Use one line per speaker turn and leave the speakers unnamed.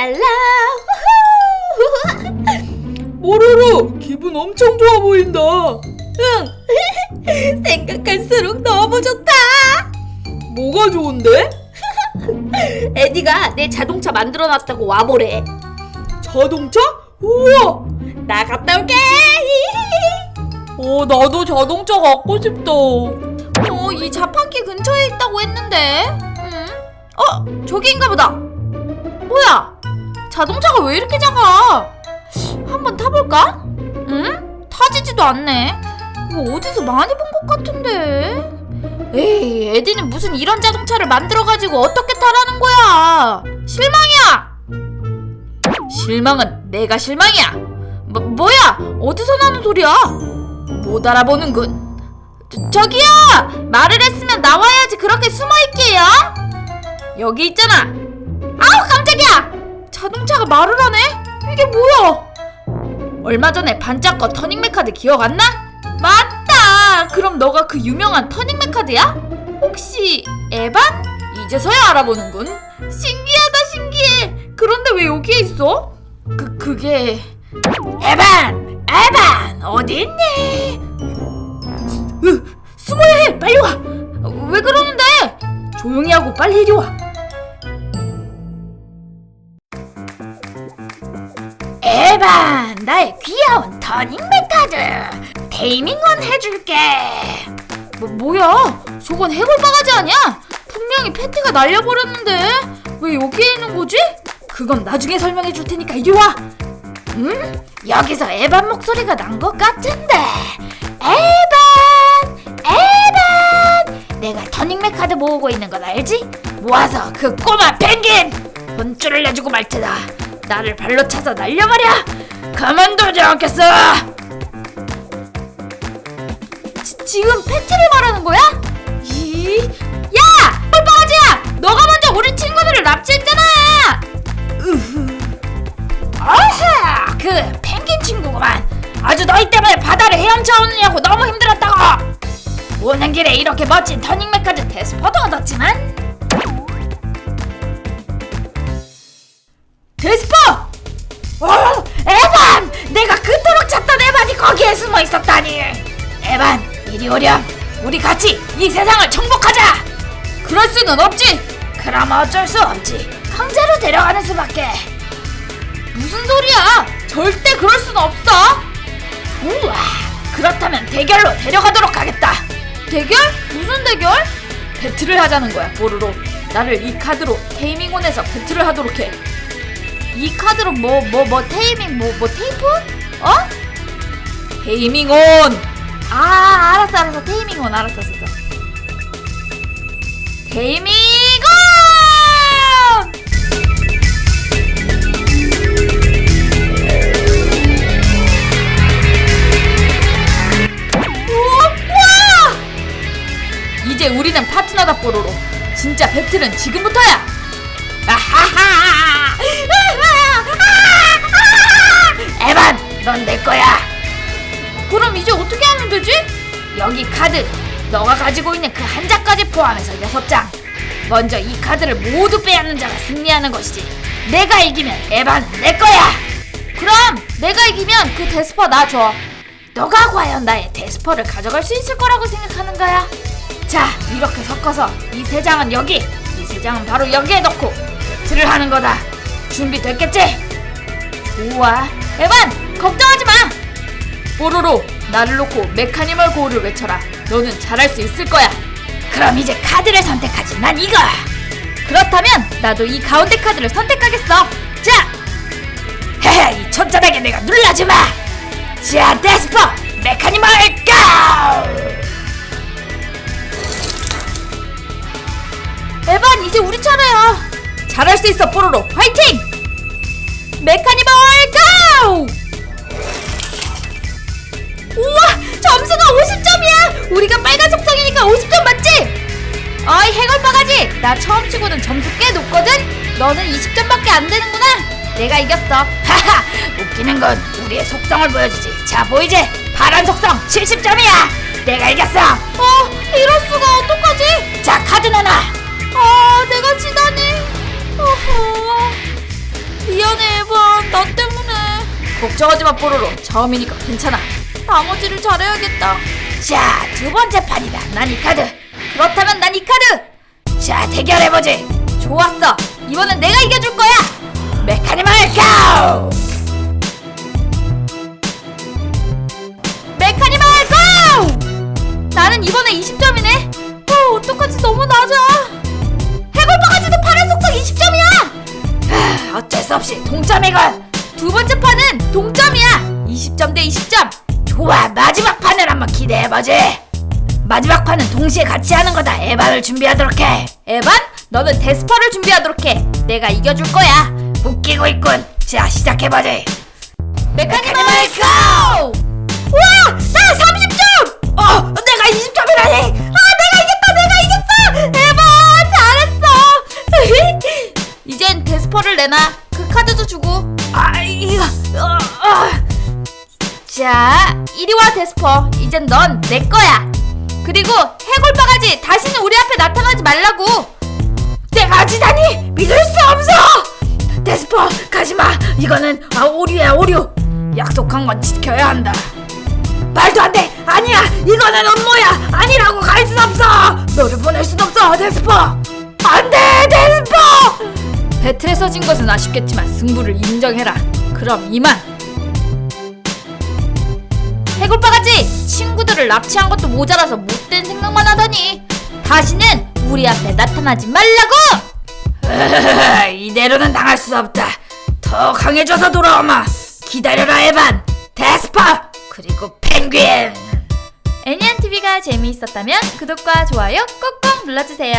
랄랄라.
뽀로로 기분 엄청 좋아 보인다.
응. 생각할수록 너무 좋다.
뭐가 좋은데?
에디가 내 자동차 만들어 놨다고 와보래.
자동차? 우와!
나 갔다 올게.
어 나도 자동차 갖고 싶다.
어, 이 자판기 근처에 있다고 했는데. 응? 어, 저기인가 보다. 뭐야? 자동차가 왜 이렇게 작아? 한번 타볼까? 응? 타지지도 않네. 이거 어디서 많이 본 것 같은데. 에이, 에디는 무슨 이런 자동차를 만들어가지고 어떻게 타라는 거야? 실망이야! 실망은 내가 실망이야! 뭐, 뭐야? 어디서 나는 소리야? 못 알아보는군. 저, 저기요! 말을 했으면 나와야지 그렇게 숨어있게요? 여기 있잖아! 아우 깜짝이야! 자동차가 말을 하네? 이게 뭐야? 얼마 전에 반짝거 터닝맥 카드 기억 안 나? 맞다! 그럼 너가 그 유명한 터닝맥 카드야? 혹시 에반? 이제서야 알아보는군 신기하다 신기해 그런데 왜 여기에 있어? 그, 그게... 에반! 에반! 어디 있니? 으, 숨어야 해! 빨리 와! 왜 그러는데? 조용히 하고 빨리 이리 와! 나의 귀여운 터닝맥 카드! 테이밍원 해줄게! 뭐, 뭐야? 저건 해골 바가지 아니야? 분명히 패티가 날려버렸는데 왜 여기에 있는 거지? 그건 나중에 설명해 줄 테니까 이리 와! 음? 여기서 에반 목소리가 난 것 같은데 에반! 에반! 내가 터닝맥 카드 모으고 있는 건 알지? 모아서 그 꼬마 펭귄! 혼쭐을 내주고 말 테다 나를 발로 차서 날려버려! 가만두지 않겠어! 지, 지금 패티를 말하는 거야? 이... 야! 꼴바가지야! 너가 먼저 우리 친구들을 납치했잖아! 아하! 그 펭귄 친구구만. 아주 너희 때문에 바다를 헤엄쳐 오느냐고 너무 힘들었다고. 오는 길에 이렇게 멋진 터닝맥까지 데스퍼도 얻었지만 데스퍼! 어, 에반! 내가 그토록 찾던 에반이 거기에 숨어 있었다니. 에반, 이리 오렴. 우리 같이 이 세상을 정복하자. 그럴 수는 없지. 그럼 어쩔 수 없지. 강제로 데려가는 수밖에. 무슨 소리야? 절대 그럴 순 없어. 우와, 그렇다면 대결로 데려가도록 하겠다. 대결? 무슨 대결? 배틀을 하자는 거야, 뽀로로. 나를 이 카드로 테이밍온에서 배틀을 하도록 해. 이 카드로 뭐 뭐 뭐 테이밍 뭐 뭐 테이프? 어? 테이밍 온. 아, 알았어 알았어. 테이밍 온 알았어 알았어. 테이밍 온! 우와! 이제 우리는 파트너다 뽀로로. 진짜 배틀은 지금부터야. 아하하! 넌 내 거야. 그럼 이제 어떻게 하면 되지? 여기 카드, 너가 가지고 있는 그 한 장까지 포함해서 여섯 장. 먼저 이 카드를 모두 빼앗는 자가 승리하는 것이지. 내가 이기면 에반은 내 거야. 그럼 내가 이기면 그 데스퍼 나 줘. 너가 과연 나의 데스퍼를 가져갈 수 있을 거라고 생각하는 거야? 자, 이렇게 섞어서 이 세 장은 여기, 이 세 장은 바로 여기에 넣고 배틀을 하는 거다. 준비됐겠지? 좋아. 에반, 걱정하지 마. 뽀로로, 나를 놓고 메카니멀 고우를 외쳐라. 너는 잘할 수 있을 거야. 그럼 이제 카드를 선택하지. 난 이거. 그렇다면 나도 이 가운데 카드를 선택하겠어. 자, 헤헤, 이 천짜하게 내가 눌러지 마. 자, 데스퍼, 맞지? 어이, 해골 바가지. 나 처음 치고는 점수 꽤 높거든. 너는 20점밖에 안 되는구나. 내가 이겼어. 하하, 웃기는 건 우리의 속성을 보여주지. 자, 보이지? 파란 속성 70점이야. 내가 이겼어. 어, 이럴 수가 어떡하지? 자, 카드 내놔. 아, 내가 지다니. 어허. 걱정하지 마 뽀로로 처음이니까 괜찮아 나머지를 잘해야겠다 자 두 번째 판이다 난 이 카드 그렇다면 난 이 카드! 자 대결해보지! 좋았어! 이번엔 내가 이겨줄 거야! 메카니멀 고! 메카니멀 고! 나는 이번에 20점이네? 어 어떡하지? 너무 낮아! 해골바가지도 파란 속성 20점이야! 어쩔 수 없이 동점이건 두 번째 판은 동점이야! 20점 대 20점! 좋아! 마지막 판을 한번 기대해보지 마지막 판은 동시에 같이 하는 거다 에반을 준비하도록 해 에반? 너는 데스퍼를 준비하도록 해 내가 이겨줄 거야 웃기고 있군 자 시작해보지 메카니멀 고! 우와! 나 30점! 어! 내가 20점이라니! 아 내가 이겼다 내가 이겼어! 에바 잘했어! 이젠 데스퍼를 내놔 그 카드도 주고 아 이거 어, 어. 자 이리 와 데스퍼 이젠 넌 내 거야 그리고 해골 바가지 다시는 우리 앞에 나타나지 말라고. 내가 지다니 믿을 수 없어. 데스퍼 가지마. 이거는 아 오류야 오류. 약속한 건 지켜야 한다. 말도 안 돼. 아니야. 이거는 음모야. 아니라고 갈 순 없어. 너를 보낼 순 없어 데스퍼. 안 돼 데스퍼! 배틀에서 진 것은 아쉽겠지만 승부를 인정해라. 그럼 이만. 해골 바가지 친구들을 납치한 것도 모자라서 못된 생각만 하더니 다시는 우리 앞에 나타나지 말라고! 이대로는 당할 수 없다. 더 강해져서 돌아오마. 기다려라 에반. 데스퍼 그리고 펭귄. 애니안TV가 재미있었다면 구독과 좋아요 꼭꼭 눌러주세요